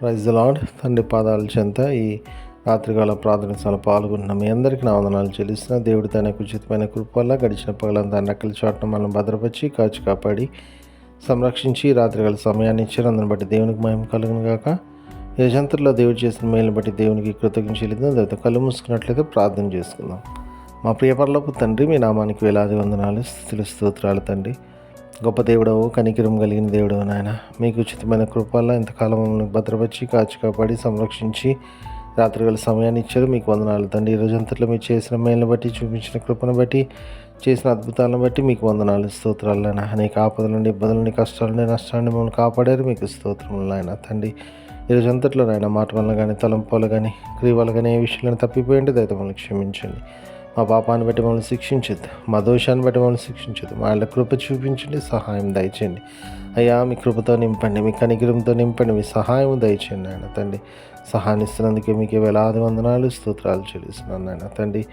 Praise lord తండ్రి పాదాల చెంత ఈ రాత్రికాల ప్రార్థన చాలా పాల్గొంటున్న మీ అందరికీ నా వందనాలు చెల్లిస్తున్న. దేవుడు తన ఉచితమైన కృప వల్ల గడిచిన పగలంతా నక్కల చాటున మనం భద్రపరిచి కాచి కాపాడి సంరక్షించి రాత్రికాల సమయాన్ని ఇచ్చారు బట్టి దేవునికి మహిమ కలుగును గాక. యజంతుల్లో దేవుడు చేసిన మేలు బట్టి దేవునికి కృతజ్ఞ చెల్లిద్దాం. తర్వాత కళ్ళు మూసుకున్నట్లయితే ప్రార్థన చేసుకుందాం. మా ప్రియపరలోపు తండ్రి మీ నామానికి వేలాది వందనాలు స్థుతులు స్తోత్రాలు తండ్రి. గొప్ప దేవుడవు కనికిరం కలిగిన దేవుడవు నాయన. మీకు ఉచితమైన కృపల్లో ఇంతకాలం మమ్మల్ని భద్రపరిచి కాచి కాపాడి సంరక్షించి రాత్రివేళ సమయాన్ని ఇచ్చారు. మీకు వందనాలు తండ్రి. ఈరోజు అంతట్లో మీరు చేసిన మేలును బట్టి చూపించిన కృపను బట్టి చేసిన అద్భుతాలను బట్టి మీకు వందనాలు స్తోత్రాలు అనేక ఆపదల నుండి ఇబ్బందుల నుండి కష్టాల నుండి నష్టాల నుండి మమ్మల్ని కాపాడారు. మీకు స్తోత్రములు నాయన తండ్రి. ఈరోజు అంతట్లో నాయన మాట వల్ల కానీ తలంపాలు కానీ క్రియ వల్ల కానీ ఏ విషయాలను తప్పిపోయింటే దయతో మమ్మల్ని క్షమించండి. మా పాపాన్ని బట్టి మమ్మల్ని శిక్షించద్దు. మా దోషాన్ని బట్టి మమ్మల్ని శిక్షించద్దు. మా వాళ్ళ కృప చూపించండి సహాయం దయచేయండి. అయ్యా మీ కృపతో నింపండి మీ కనిగిరంతో నింపండి మీ సహాయం దయచేయండి ఆయన తండ్రి. సహాయం ఇస్తున్నందుకే మీకు వేలాది వందనాలు స్తోత్రాలు చెల్లిస్తున్నాను నాయన తండ్రి.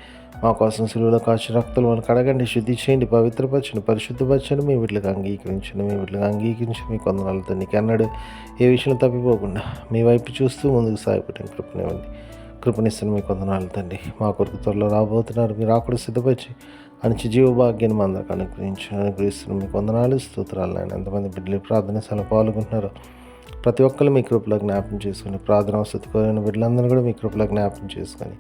మా కోసం సులువులో కాచి రక్తులు మనకు కడగండి శుద్ధి చేయండి పవిత్రపరచండి పరిశుద్ధపరచండి మీ వీటికి అంగీకరించండి మీ వీటికి అంగీకరించి మీ కొందనాలతో నీకు అన్నాడు. ఏ విషయం తప్పిపోకుండా మీ వైపు చూస్తూ ముందుకు సాగిపోయిన కృపనివ్వండి. కృపణిస్తున్న మీకు వందనాలు తండ్రి. మా కొరకు త్వరలో రాబోతున్నారు. మీరు ఆకుడు సిద్ధపరిచి మంచి జీవభాగ్యాన్ని మా అందరికి అనుగ్రహించి అనుగ్రహిస్తున్న మీకు కొందనాలు స్తోత్రాలు ఆయన ఎంతమంది బిడ్డలు ప్రార్థన చాలా పాల్గొంటున్నారో ప్రతి ఒక్కరు మీ కృపలో జ్ఞాపం చేసుకొని ప్రార్థన వసతి కోరిన బిడ్డలందరూ కూడా మీ కృపలో జ్ఞాపం చేసుకొని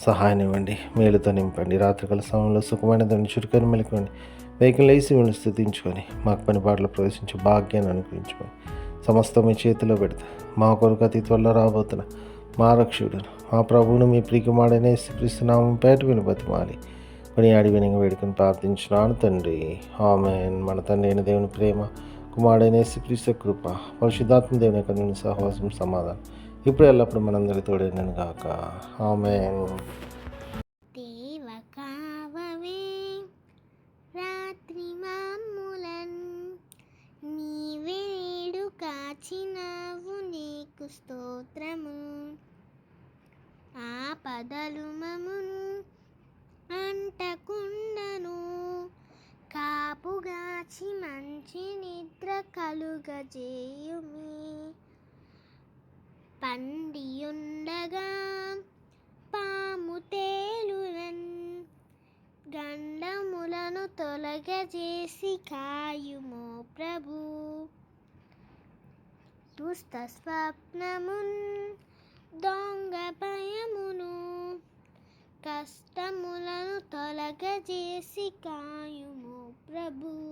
సహాయం ఇవ్వండి. మేలుతో నింపండి. రాత్రికాల సమయంలో సుఖమైన దాన్ని చురుకని మెలుకోండి వేగం లేచి మిమ్మల్ని స్థుతించుకొని మాకు పని బాటలో ప్రవేశించే భాగ్యాన్ని అనుగ్రహించుకొని సమస్తం మీ చేతిలో పెడతా. మా కొరకు అతి త్వరలో రాబోతున్న మా రక్షకుడు మా ప్రభువును మీ ప్రియకుమాడనే శ్రీకృష్ణనామం పేట విని బతిమాలి. కొని ఆడి వినంగా వేడుకొని ప్రార్థించినాను తండ్రి. ఆమెన్. మన తండ్రి అయిన దేవుని ప్రేమ కుమారుడైన శ్రీకృష్ణ కృప పరిశుద్ధాత్మ దేవుని యొక్క నుండి సహవాసం సమాధానం ఇప్పుడు ఎల్లప్పుడు మనందరి తోడైనను గాక. ఆమెన్. నీవేడు కాచినావు నీకు స్తోత్రము. కాచి మంచి నిద్ర కలుగజేయుమి పండియుండగా పాము తేలునన్ గండములను తొలగజేసి కాయుమో ప్రభు. దుష్ట స్వప్నమున్ దొంగ భయమును కష్టములను తొలగజేసి కాయుమో ప్రభు.